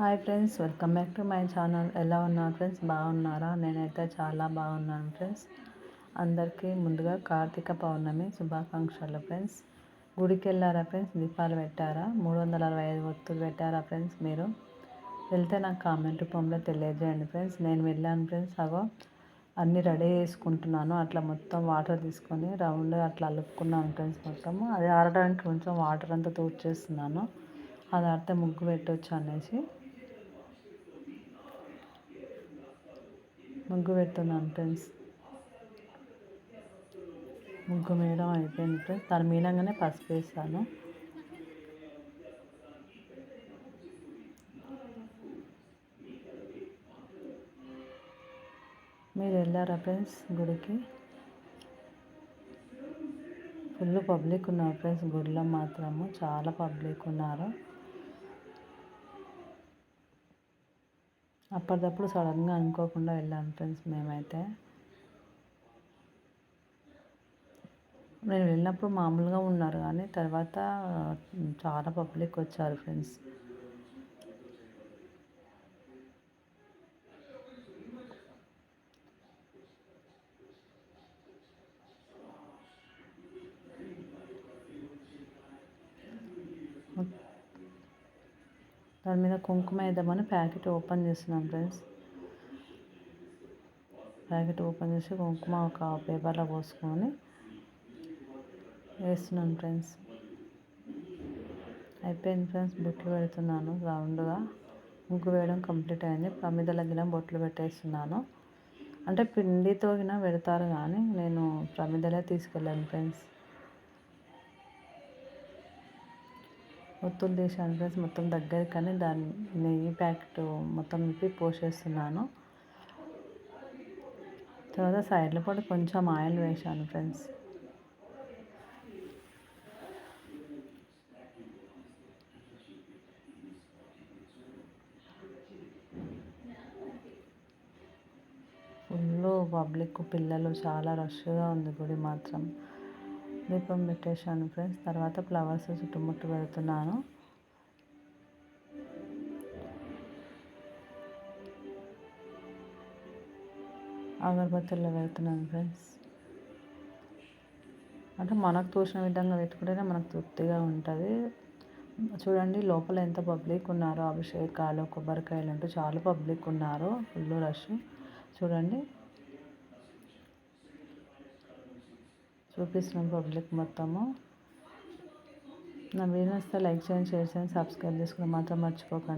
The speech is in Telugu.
Hi friends welcome back to my channel. ఎలా ఉన్నారు ఫ్రెండ్స్? బాగున్నారా? నేనైతే చాలా బాగున్నాను ఫ్రెండ్స్. అందరికీ ముందుగా కార్తీక పౌర్ణమి శుభాకాంక్షలు ఫ్రెండ్స్. గుడికి వెళ్ళారా ఫ్రెండ్స్? దీపాలు పెట్టారా? మూడు వందల అరవై ఐదు ఒత్తులు పెట్టారా ఫ్రెండ్స్ మీరు? వెళ్తే నాకు కామెంట్ రూపంలో తెలియజేయండి ఫ్రెండ్స్. నేను వెళ్ళాను ఫ్రెండ్స్ అగో అన్నీ రెడీ చేసుకుంటున్నాను. అట్లా మొత్తం వాటర్ తీసుకొని రౌండ్ అట్లా అలుపుకున్నాను ఫ్రెండ్స్ మొత్తము. అది ఆడడానికి కొంచెం వాటర్ అంతా తూర్చేస్తున్నాను. అది ఆడితే ముగ్గు పెట్టవచ్చు అనేసి. ముగ్గు పెడుతున్నాను ఫ్రెండ్స్ ముగ్గు వేయడం అయిపోయింది ఫ్రెండ్స్ దాని మీనంగానే పసుపు వేస్తాను మీరు వెళ్ళారా ఫ్రెండ్స్ గుడికి? ఫుల్ పబ్లిక్ ఉన్నారు ఫ్రెండ్స్ గుడిలో మాత్రము చాలా పబ్లిక్ ఉన్నారు. అప్పటిదప్పుడు సడన్గా అనుకోకుండా వెళ్ళాను ఫ్రెండ్స్ మేమైతే. నేను వెళ్ళినప్పుడు మామూలుగా ఉన్నారు కానీ తర్వాత చాలా పబ్లిక్ వచ్చారు ఫ్రెండ్స్. దాని మీద కుంకుమ వేద్దామని ప్యాకెట్ ఓపెన్ చేస్తున్నాం ఫ్రెండ్స్. ప్యాకెట్ ఓపెన్ చేసి కుంకుమ ఒక పేపర్లో పోసుకొని వేస్తున్నాను ఫ్రెండ్స్. అయిపోయింది ఫ్రెండ్స్ బొట్లు పెడుతున్నాను రౌండ్గా. ముగ్గు వేయడం కంప్లీట్ అయింది. ప్రమిదల గిన బొట్లు పెట్టేస్తున్నాను. అంటే పిండితో గిన పెడతారు కానీ నేను ప్రమిదలే తీసుకెళ్ళాను ఫ్రెండ్స్. ఒత్తులు తీశాను ఫ్రెండ్స్ మొత్తం దగ్గర కానీ దాన్ని నెయ్యి ప్యాకెట్ మొత్తం ఇప్పి పోసేస్తున్నాను. తర్వాత సైడ్లో కూడా కొంచెం ఆయిల్ వేసాను ఫ్రెండ్స్. ఫుల్ పబ్లిక్ పిల్లలు చాలా రష్గా ఉంది గుడి మాత్రం. దీపం పెట్టేశాను ఫ్రెండ్స్. తర్వాత ఫ్లవర్స్ చుట్టుముట్టు పెడుతున్నాను. అగరబత్తుల్లో పెడుతున్నాను ఫ్రెండ్స్. అంటే మనకు తోచిన విధంగా పెట్టుకుంటేనే మనకు తృప్తిగా ఉంటుంది. చూడండి లోపల ఎంత పబ్లిక్ ఉన్నారో అభిషేకాలు కొబ్బరికాయలు అంటూ చాలా పబ్లిక్ ఉన్నారు. Full rush. చూడండి చూపిస్తున్నాం పబ్లిక్ మొత్తము. నా వీడియో లైక్ చేయండి షేర్ చేయండి సబ్స్క్రైబ్ చేసుకుని మాత్రం మర్చిపోకండి.